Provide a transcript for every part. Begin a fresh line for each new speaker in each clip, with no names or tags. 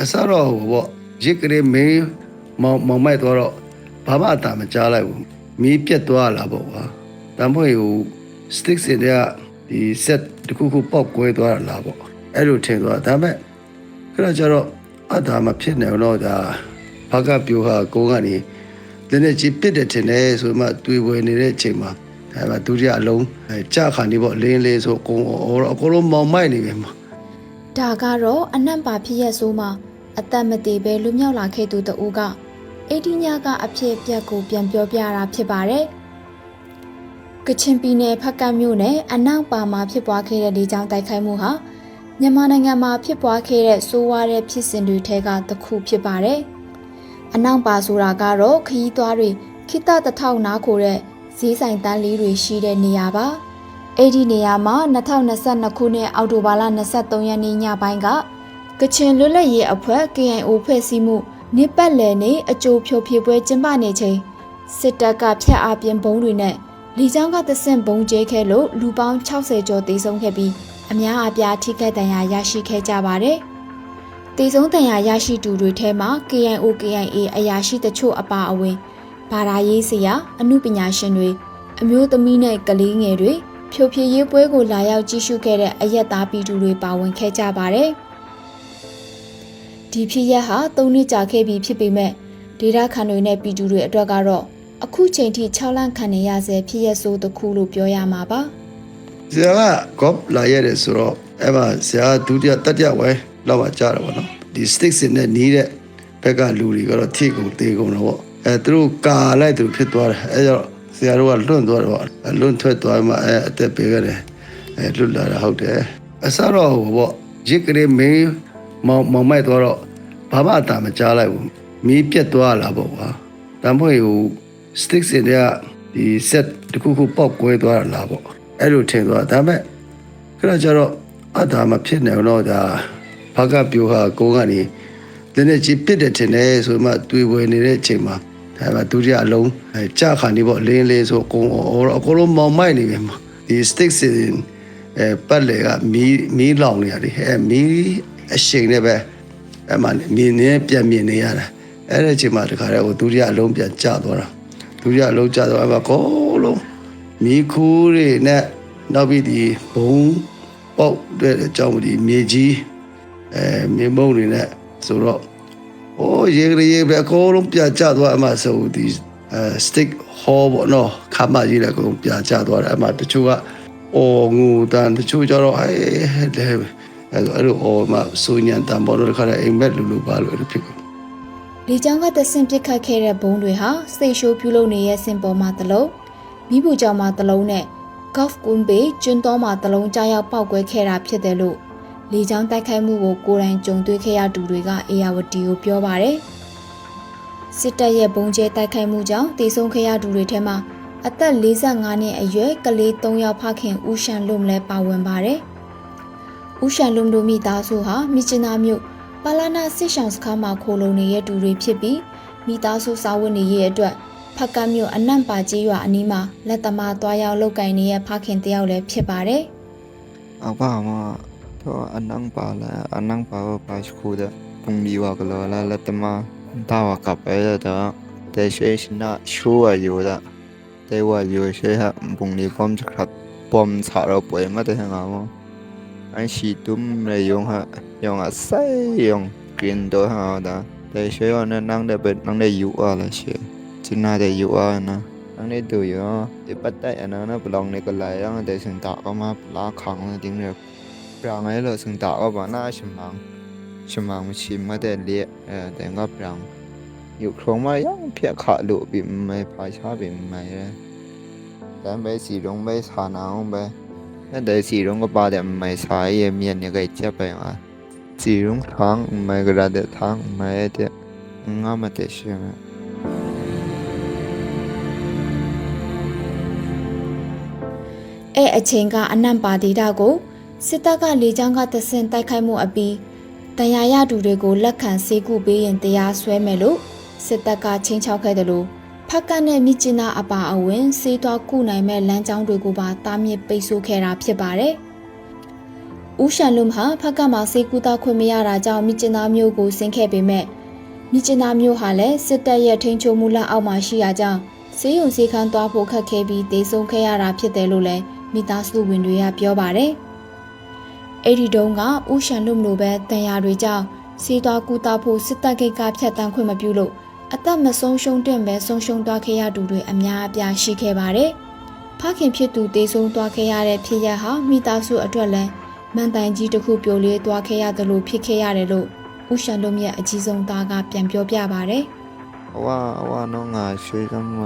အစတော့ဟိုပေါ့ရစ်ကလေးမင်းမောင်မောင်မိုက်သွားတော့ဘာမှအတာမကြားလိုက်ဘူးမီးပြတ်သွားလာပေါ့ကွာဒါမှမဟုတ်ဟို stick စင်တဲ့ဒီ set တခုခုပေါက်ကွဲသွားတာလားပေါ့အဲ့လိုထင်သွားဒါပေမဲ့ခဏကျတော့အတာမဖြစ်နေတော့ဒါဘာကပြိုဟာကိုကနေဒီနေ့ကြီးပစ်တယ်ထင်တယ်ဆိုမှတွေ့ဝယ်နေတဲ့အချိန်မှာအဲမှာဒုတိယအလုံးအဲကြာခါနေပေါ့လင်းလေးဆိုအကုန်အကုန်လုံးမောင်မိုက်နေပြီမှာ
ဒါကတော့အနံ့ပါဖြစ်ရက်ဆိုးမှာ အသက်မသေးပဲလူမြောက်လာခဲ့သူတဦးကအေဒီညာကအဖြစ်အပျက်ကိုပြန်ပြောပြတာဖြစ်ပါတယ်။ကချင်ပြည်နယ်ဖက်ကတ်မြို့နယ်အနောက်ပါမှာဖြစ်ပွားခဲ့တဲ့လေကြောင်းတိုက်ခိုက်မှုဟာမြန်မာနိုင်ငံမှာဖြစ်ပွားခဲ့တဲ့ဆိုးဝါးတဲ့ဖြစ်စဉ်တွေထဲကတစ်ခုဖြစ်ပါတယ်။အနောက်ပါဆိုတာကတော့ခရီးသွားတွေခိတတထောက်နားခိုတဲ့ဈေးဆိုင်တန်းလေးတွေရှိတဲ့နေရာပါ။အဲ့ဒီနေရာမှာ2022ခုနှစ်အောက်တိုဘာလ23ရက်နေ့ညပိုင်းက ကချင်လွတ်လပ်ရေးအဖွဲ့ KIO ဖွဲ့စည်းမှုနေပတ်လည်နေအကြိုဖြိုဖြေပွဲကျင်းပနေချိန်စစ်တပ်ကဖျက်အားပြင်းဘုံတွေနဲ့လီချောင်းကသဆင့်ဘုံကျဲခဲ့လို့လူပေါင်း60ကျော်တေဆုံးခဲ့ပြီးအများအပြားထိခိုက်ဒဏ်ရာရရှိခဲ့ကြပါတယ်။တေဆုံးဒဏ်ရာရရှိသူတွေထဲမှာ KIO KIA အရာရှိတချို့အပါအဝင်ဘာသာရေးဆရာအမှုပညာရှင်တွေအမျိုးသမီးနဲ့ကလေးငယ်တွေဖြိုဖြေရေးပွဲကိုလာရောက်ကြည့်ရှုခဲ့တဲ့အရက်သားပြည်သူတွေပါဝင်ခဲ့ကြပါတယ်။ ဒီဖြစ်ရပ်ဟာ၃နှစ်ကြာခဲ့ပြီဖြစ်ပေမဲ့ဒေတာခန်တွေနဲ့ပြည်သူတွေအတွက်ကတော့အခုချိန်ထိ6လန့်ခံနေရဆဲဖြစ်ရပ်ဆိုးတစ်ခုလို့ပြောရမှာပါ
ဆရာကကော့လာရတယ်ဆိုတော့အဲ့မှာဆရာဒုတိယတတိယဝဲလောက်မှကြားတယ်ပေါ့နော်ဒီ stick စင်နဲ့နီးတဲ့ဘက်ကလူတွေကတော့ထိကုန်သေးကုန်တော့ပေါ့အဲသူတို့ကာလိုက်သူဖြစ်သွားတယ်အဲကြောင့်ဆရာတို့ကလွန့်သွားတယ်ပေါ့အဲလွန့်ထွက်သွားမှအဲအသက်ပေးခဲ့တယ်အဲလွတ်လာတာဟုတ်တယ်အစတော့ဟိုပေါ့ရစ်ကလေးမင်းမောင်မောင်မိုက်သွားတော့ ဘာမှအတာမကြားလိုက်ဘူးမီးပြတ်သွားလာပေါ့ကွာဒါမှမဟုတ်ဟို stick စင်တဲ့ဒီ set တခုခုပေါက်ကွဲသွားတာလားပေါ့အဲ့လိုထင်သွားဒါပေမဲ့ခဏကျတော့အတာမဖြစ်နေတော့ဒါဘာကပြိုဟာကိုကနေဒီနေ့ကြီးပစ်တယ်ထင်တယ်ဆိုမှတွေ့ဝယ်နေတဲ့အချိန်မှာအဲမှာဒုတိယအလုံးအဲကြာခါနေပေါ့လင်းလေးဆိုအကုန်အကုန်လုံးမောင်မိုက်နေပြီမှာဒီ stick စင်အဲပတ်လေကမီးမီးလောင်နေရတယ်အဲမီးအရှိန်နဲ့ပဲ အဲ့မှာမြင်နေပြန်မြင်နေရတာအဲ့ဒီအချိန်မှာတခါတည်းဟိုဒုတိယအလုံးပြန်ကျသွားတာဒုတိယအလုံးကျသွားအဲ့မှာအကုန်လုံးမီးခိုးတွေနဲ့နောက်ပြီးဒီဘုံပေါက်တဲ့အကြောင်းဒီမြေကြီးအဲမြေမုံတွေနဲ့ဆိုတော့။အိုးရေရေပဲအကုန်လုံးပြကျသွားအမှဆိုဒီအဲ stick hall ပေါ့နော်ခါမကြီးလည်းအကုန်ပြကျသွားတယ်အမှတချို့ကအော်ငူတန်တချို့ကျတော့အဲလေ အဲ့လိုအဲ့လိုအော်မှစူညံတန်ပေါ်တော့ခါတဲ့အိမ်မက်လူလူပါလို့အဲ့လိုဖြစ်ကုန်။
လေကြောင်းကသဆင့်ပစ်ခတ်ခဲ့တဲ့ဘုံတွေဟာစိတ်ရှိုးပြုလုပ်နေတဲ့စင်ပေါ်မှာတစ်လုံးမိဘူးကြောင်မှာတစ်လုံးနဲ့ golf ကွန်းဘေးကျွန်းတော်မှာတစ်လုံးကြားရောက်ပောက်ကွဲခဲ့တာဖြစ်တယ်လို့လေကြောင်းတိုက်ခိုက်မှုကိုကိုယ်တိုင်ကြုံတွေ့ခဲ့ရသူတွေကအေယာဝတီကိုပြောပါတယ်။စစ်တပ်ရဲ့ဘုံကျဲတိုက်ခိုက်မှုကြောင့်တေဆုံးခဲ့ရသူတွေထဲမှာအသက်45နှစ်အရွယ်ကလေး3ယောက်ဖခင်ဦးရှန်လုံလည်းပါဝင်ပါတယ်။ ဦးရှန်လုံတို့မိသားစုဟာမြစ်ချနာမြို့ပါလာနာစစ်ဆောင်စခန်းမှာခိုလုံနေတဲ့သူတွေဖြစ်ပြီးမိသားစုစာဝတ်နေရေးအတွက်ဖက်ကတ်မြို့အနံ့ပါကြီးရွာအနီးမှာလက်သမားတွားရောက်လုပ်ကင်နေတဲ့ဖခင်တယောက်လည်းဖြစ်ပါတယ်။
အဘမတော့အနန်းပါလာအနန်းပါပါစခုဒပုံဒီဝကလောလာလက်တမတာဝကပဲတော့တေရှေရှနာရှူအယူဒတေဝယူရှေဟပုံဒီပ ோம் ချခတ်ပ ோம் ချာရောပွဲမတဲ့ငါမ อันชีดุมเลยย安西东来用哈用啊塞用见到哈的，但是我那弄的不า的有啊了些，真那的有啊呢。นั่นได้ดูอยู่ไอ้ปัตตาอันนั้นนะปลองในก็ไหลแล้วแต่สังตาก็มาปลาขังจริงเลยปรางไอ้เลยสังตาก็บ้าน่าชิมังชิมังชิมก็ได้เลี้ยเออแต่ก็ปรางอยู่ครงมายังเพียขาดุบิไม่พายชาบิไม่เลยแต่ไม่สีลงไม่ชาหนางไป vậy mà xì đông tháng mày cái ra để tháng mày để ngắm mà để xem
အဲ့အချိန်ကအနံ့ပါဒေတာကိုစစ်တပ်ကလေကြောင်းကတဆင့်တိုက်ခိုက်မှုအပြီးတရားရသူတွေကိုလက်ခံစေကူပေးရင်တရားစွဲမယ်လို့စစ်တပ်ကချင်းချောက်ခဲ့တယ်လို့ ဖက်ကတ်နဲ့မြစ်ကျင်းသားအပါအဝင်စေးသွားကုနိုင်မဲ့လမ်းကြောင်းတွေကိုပါတားမြစ်ပိတ်ဆို့ခဲ့တာဖြစ်ပါတယ်။ဦးရှန်လုံဟာဖက်ကမှာစေကူတာခွင့်မရတာကြောင့်မြစ်ကျင်သားမျိုးကိုဆင်းခဲ့ပေမဲ့မြစ်ကျင်သားမျိုးဟာလည်းစစ်တပ်ရဲ့ထိန်းချုပ်မှုလက်အောက်မှာရှိရာကြောင့်စေယုံစေခန်းသွားဖို့ခက်ခဲပြီးဒေဆုံးခဲ့ရတာဖြစ်တယ်လို့လည်းမိသားစုဝင်တွေကပြောပါတယ်။အဲ့ဒီတုန်းကဦးရှန်လုံလိုပဲတန်ရာတွေကြောင့်စီးသွားကူတာဖို့စစ်တပ်ကိတ်ကဖြတ်တန်းခွင့်မပြုလို့ အသက်မဆုံးရှုံးတဲ့ပဲဆုံးရှုံးသွားခဲ့ရသူတွေအများအပြားရှိခဲ့ပါတယ်။ဖခင်ဖြစ်သူတေဆုံးသွားခဲ့ရတဲ့ဖြစ်ရပ်ဟာမိသားစုအတွက်လည်းမန်တိုင်ကြီးတစ်ခုပြိုလဲသွားခဲ့ရတယ်လို့ဖြစ်ခဲ့ရတယ်လို့ဦးရှန်တို့ရဲ့အကြီးဆုံးသားကပြန်ပြောပြပါတယ်
အဝအဝနော်ငါရွှေကမ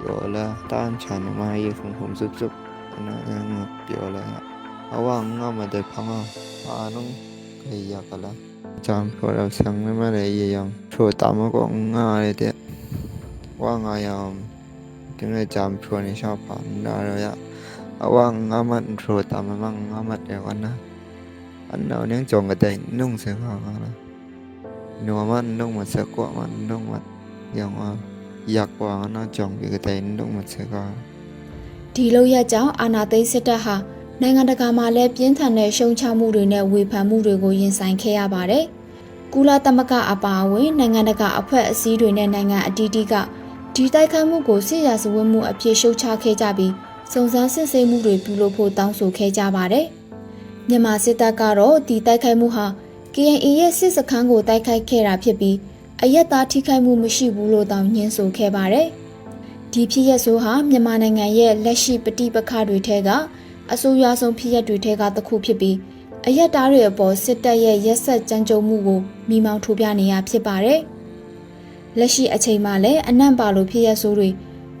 ပြောလာတန်ချန်မယေဖုန်ဖုန်စုစုနာငါပြောလာအဝငါမတဲ့ဖမအာနု iya kala jam ko la sang na ma le iya yang chu ta ma ko nga le de wa nga yam tin le jam chu ni sha pa na lo ya a wa nga ma chu ta ma ma nga ma de wa na an nào nếu chọn cái đấy nung sẽ hoàng là nếu mà nung mà sẽ quá mà nung mà dòng mà giặc quá nó chọn cái đấy nung mà sẽ có
ဒီလောက်ရကြောင်းအာနာသိစက်တက်ဟာ နိုင်ငံတကာမှာလည်းပြင်းထန်တဲ့ရှုံချမှုတွေနဲ့ဝေဖန်မှုတွေကိုရင်ဆိုင်ခဲ့ရပါတယ်။ကုလသမဂ္ဂအပါအဝင်နိုင်ငံတကာအဖွဲ့အစည်းတွေနဲ့နိုင်ငံအတီးတီးကဒီတိုက်ခိုက်မှုကိုစစ်ရာဇဝတ်မှုအဖြစ်ရှုတ်ချခဲ့ကြပြီးစုံစမ်းစစ်ဆေးမှုတွေပြုလုပ်ဖို့တောင်းဆိုခဲ့ကြပါတယ်။မြန်မာစစ်တပ်ကတော့ဒီတိုက်ခိုက်မှုဟာ KNA ရဲ့စစ်စခန်းကိုတိုက်ခိုက်ခဲ့တာဖြစ်ပြီးအရက်သားထိခိုက်မှုမရှိဘူးလို့တောင်းညင်းဆိုခဲ့ပါတယ်။ဒီဖြစ်ရက်ဆိုးဟာမြန်မာနိုင်ငံရဲ့လက်ရှိပဋိပက္ခတွေထဲက အဆိုးရွားဆုံးဖြစ်ရက်တွေထဲကတစ်ခုဖြစ်ပြီးအရက်သားတွေအပေါ်စစ်တပ်ရဲ့ရက်ဆက်ကြမ်းကြုတ်မှုကိုမိမောင်းထိုးပြနေရဖြစ်ပါတယ်။လက်ရှိအချိန်မှာလည်းအနံ့ပါလို့ဖြစ်ရက်ဆိုးတွေ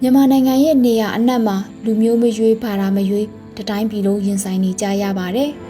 မြန်မာနိုင်ငံရဲ့နေရာအနှံ့မှာလူမျိုးမရွေးဘာသာမရွေးတတိုင်းပြည်လုံးရင်ဆိုင်နေကြရပါတယ်။